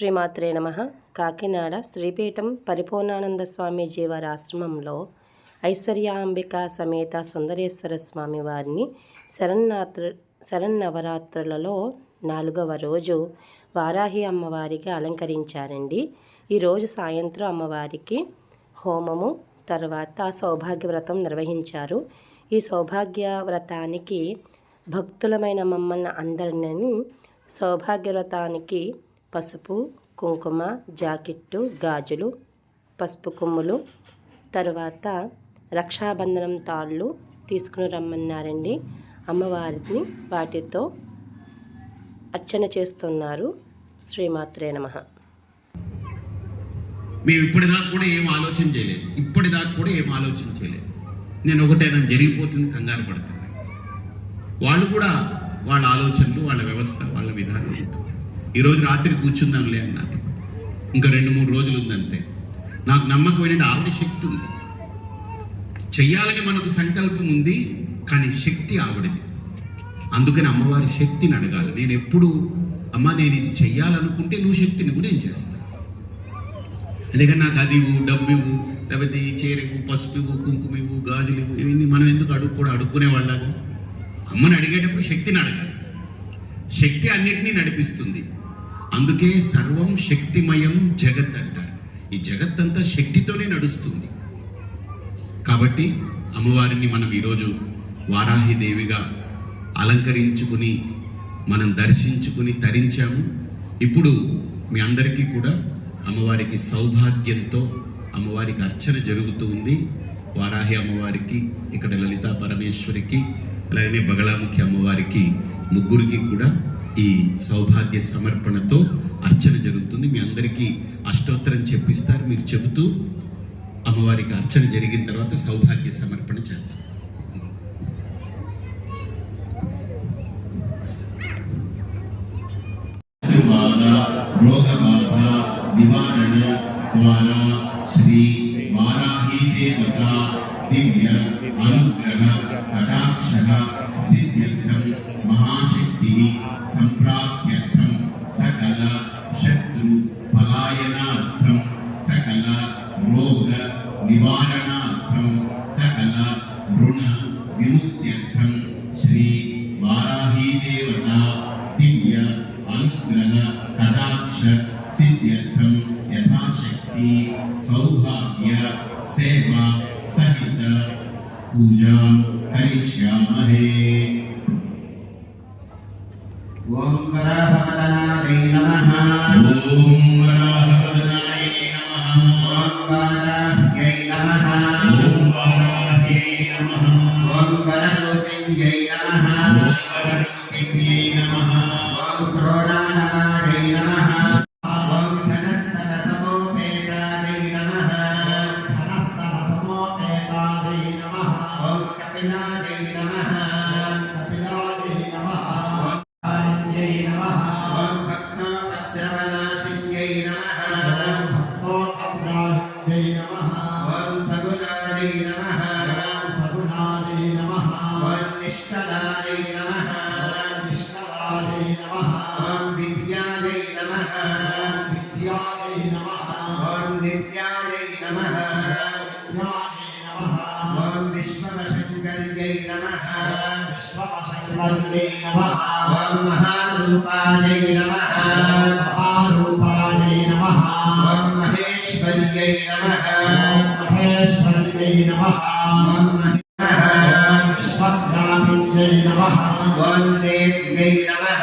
శ్రీమాత్రే నమ. కాకినాడ శ్రీపీఠం పరిపూర్ణానంద స్వామీజీ వారి ఆశ్రమంలో ఐశ్వర్యాంబిక సమేత సుందరేశ్వర స్వామి వారిని శరన్నాత్ర శరన్నవరాత్రులలో నాలుగవ రోజు వారాహి అమ్మవారికి అలంకరించారండి. ఈరోజు సాయంత్రం అమ్మవారికి హోమము తర్వాత సౌభాగ్య వ్రతం నిర్వహించారు. ఈ సౌభాగ్య వ్రతానికి భక్తులమైన మమ్మల్ని అందరినీ సౌభాగ్య వ్రతానికి పసుపు కుంకుమ జాకెట్టు గాజులు పసుపు కొమ్ములు. తర్వాత రక్షాబంధనం తాళ్ళు తీసుకుని రమ్మన్నారండి. అమ్మవారిని వాటితో అర్చన చేస్తున్నారు శ్రీమాత్రే నమః. మేము ఇప్పటిదాకా కూడా ఏం ఆలోచన చేయలేదు. ఇప్పటిదాకా కూడా ఏం ఆలోచన చేయలేదు. నేను ఒకటేనా జరిగిపోతుంది కంగారు పడుతుంది వాళ్ళు కూడా వాళ్ళ ఆలోచనలు వాళ్ళ వ్యవస్థ వాళ్ళ విధానం ఈరోజు రాత్రి కూర్చుందాంలే అన్నారు ఇంకా రెండు మూడు రోజులు ఉందంతే నాకు నమ్మకం ఏంటంటే ఆవిడ శక్తి ఉంది. చెయ్యాలని మనకు సంకల్పం ఉంది కానీ శక్తి ఆవిడది. అందుకని అమ్మవారి శక్తిని అడగాలి. నేను ఎప్పుడు అమ్మ నేను ఇది చెయ్యాలనుకుంటే నువ్వు శక్తిని కూడా నేను చేస్తాను అందుకని నాకు అది ఇవ్వు డబ్బు ఇవ్వు లేకపోతే ఈ చీరకు పసుపు ఇవ్వు కుంకుమ ఇవ్వు గాజులు ఇవ్వు ఇవన్నీ మనం ఎందుకు అడుగు కూడా అడుక్కునే వాళ్ళగా? అమ్మని అడిగేటప్పుడు శక్తిని అడగాలి. శక్తి అన్నిటినీ నడిపిస్తుంది. అందుకే సర్వం శక్తిమయం జగత్ అంటారు. ఈ జగత్ అంతా శక్తితోనే నడుస్తుంది. కాబట్టి అమ్మవారిని మనం ఈరోజు వారాహిదేవిగా అలంకరించుకుని మనం దర్శించుకుని తరించాము. ఇప్పుడు మీ అందరికీ కూడా అమ్మవారికి సౌభాగ్యంతో అమ్మవారికి అర్చన జరుగుతూ ఉంది. వారాహి అమ్మవారికి ఇక్కడ లలితా పరమేశ్వరికి అలాగే బగళాముఖి అమ్మవారికి ముగ్గురికి కూడా ఈ సౌభాగ్య సమర్పణతో అర్చన జరుగుతుంది. మీ అందరికీ అష్టోత్తరం చెప్పిస్తారు. మీరు చెబుతూ అమ్మవారికి అర్చన జరిగిన తర్వాత సౌభాగ్య సమర్పణ చేద్దాం. నివారణ ద్వారా శ్రీ వారాహి దేవత దివ్య అనుగ్రహ కటాక్ష సిద్ధ్యర్థం మహాశక్తి సిద్ధ్యర్థం యథాశక్తి సౌభాగ్య సేవ సహిత పూజా ఆర్యై నమః ఓం భక్తోపద్రవనాశిన్యై నమః భక్తోపద్రాయై నమః ఓం సగుణాయ నమః సగుణాయై నమః ఓం నిష్కలాయ నమః నిష్కలాయై నమః ఓం విద్యాయ నమః విద్యాయై నమః ఓం నిత్యాయ నమః విద్యాయై నమః ఓం విశ్వవశంకర్యై నమః విశ్వవశంకర్యై నమః ఓం మహారూపాయ నమః మహారూపాయై నమః ఓం మహేశ్వర్యై నమః మహేశ్వర్యై నమః ఓం మహిమః విశ్వజ్ఞానిన్యై నమః ఓం దేవ్యై నమః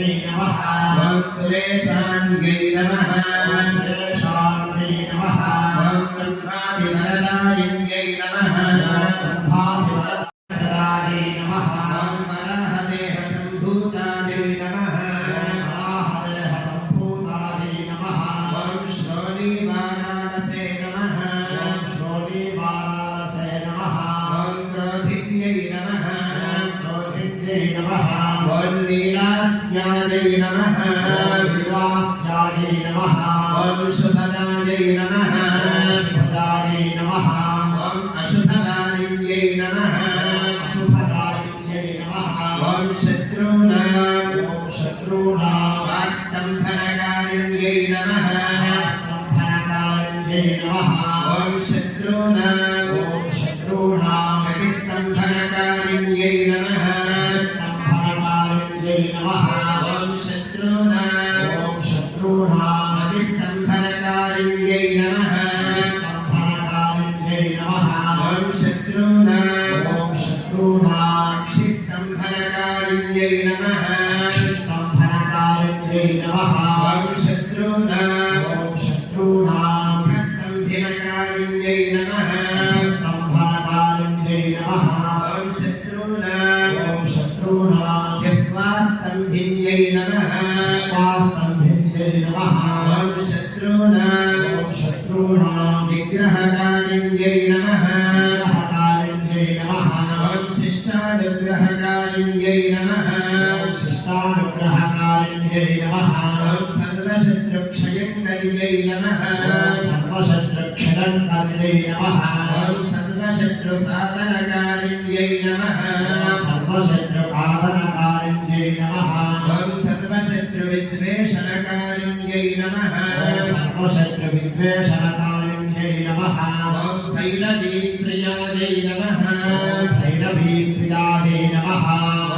नमः ॐ सुरेशान्यै नमः विलास्यायै नमः ॐ शुभदायै नमः शुभदायै नमः ॐ अशुभदायिन्यै नमः अशुभदायिन्यै नमः ॐ शत्रूणां ॐ शत्रूणां वास्तम्भनकारिण्यै नमः स्तम्भनकारिण्यै नमः नमः स्तम्भनकारिण्यै नमः सर्वशत्रुकारणकारिण्यै नमः ॐ सर्वशत्रुविद्वेषणकारिण्यै नमः सर्वशत्रुविद्वेषणकारिण्यै नमः ॐ भैरवीप्रियायै नमः भैरवीप्रियायै नमः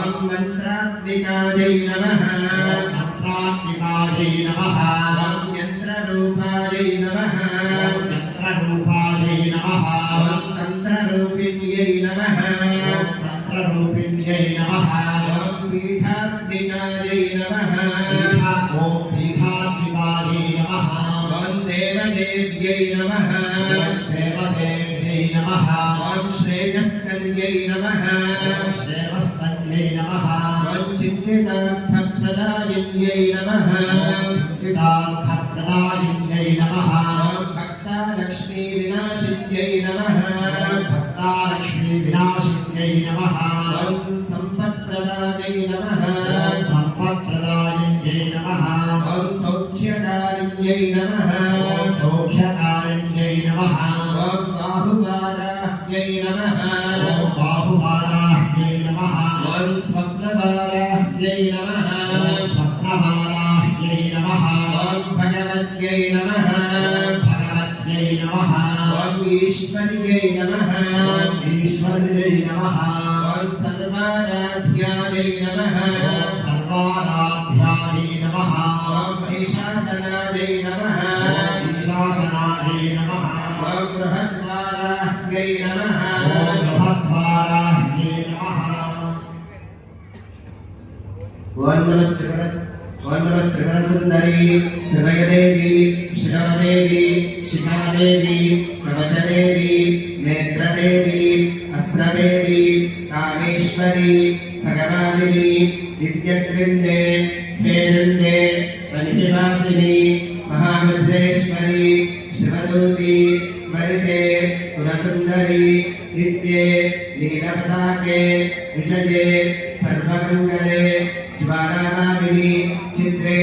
ॐ मन्त्रात्मिकायै नमः मन्त्रात्मिकायै नमः ॐ यन्त्ररूपायै नमः ॐ पीठात्मिकायै नमः ॐ पीठात्मिकायै नमः ॐ देवदेव्यै नमः देवदेव्यै नमः ॐ श्रेयस्कन्यै नमः श्रेवस्तन्यै नमः ॐ चिन्तितार्थप्रदायिन्यै नमः चिन्तितार्थप्रदायिन्यै नमः ॐ भक्तालक्ष्मीविनाशिन्यै नमः भक्तालक्ष्मीविनाशिन्यै नमः ॐ सम्पत्प्रदायै नमः सम्पत्प्रदायिन्यै नमः ॐ सौख्यकारिण्यै नमः ॐ सौख्यकारिण्यै नमः ॐ बाहुवाराह्यै नमः ॐ बाहुवाराह्यै नमः ॐ स्वप्नवाराह्यै नमः स्वप्नमालाह्यै नमः ॐ भगवत्यै नमः भगवत्यै नमः ॐ ईश्वर्यै नमः ईश्वर्यै नमः ॐ सर्वाराध्यायै नमः सर्वाराध्यायै नमः ॐ महिषासनायै नमः ईशासनायै नमः ॐ बृहद्वाराह्यै नमः ॐ बृहद्वाराह्यै नमः ॐ హేరుణ్యే పరినివాసిని మహాభద్రేశ్వరి శివదూతి మరితే కులసుందరి నిత్యే నీలపదాకే విషజే సర్వమంగళే జ్వాలామాదిని చిత్రే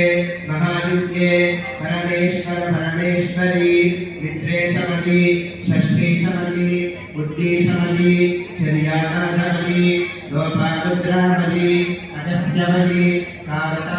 మహాదిత్యే పరమేశ్వర పరమేశ్వరి నిద్రే సమతి షష్ఠీ సమతి బుద్ధి సమతి చర్యానాథమతి లోపారుద్రామతి అగస్త్యమతి కారత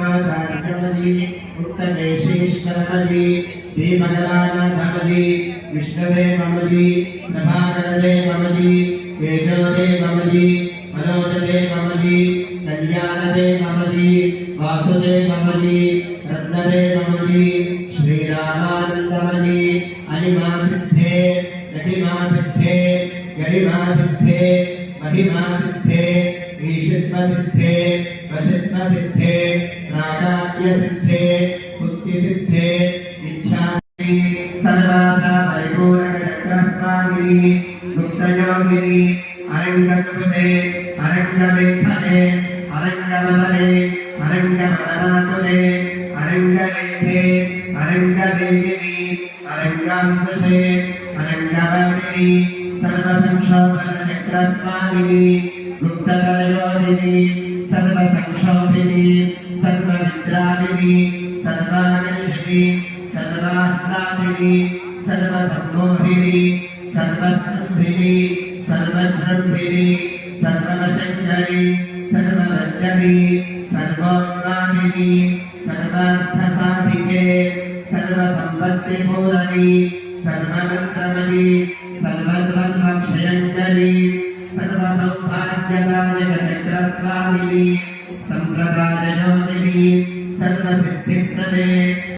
ధర్మాచార్యమది ఉత్తరేశేశ్వరమది శ్రీమగలానాథమది విష్ణుదేవమది ప్రభాకరదేవమది తేజోదేవమది మనోజదేవమది కళ్యాణదేవమది వాసుదేవమది सिद्धे बुद्धि सिद्धे इच्छा सर्वाशा परिपूरक चक्रस्वामिनी गुप्तयोगिनी अरङ्गकुसुमे अरङ्गविफले अरङ्गमदने अरङ्गमदनातुरे अरङ्गलेखे अरङ्गदेविनी अरङ्गाङ्कुशे अरङ्गवर्णिनी सर्वसंक्षोभनचक्रस्वामिनी गुप्तकरयोगिनी सर्वसंक्षोभिनी सर्वविद्राविनी सर्वागर्षिणी सर्वाह्लादिनी सर्वसम्मोहिनी सर्वस्तम्भिनी सर्वजृम्भिनी सर्ववशङ्करी सर्वरञ्जनी सर्वोन्मादिनी सर्वार्थसाधिके सर्वसम्पत्तिपूरणी सर्वमन्त्रमयी सर्वद्वन्द्वक्षयङ्करी सर्वसौभाग्यदायक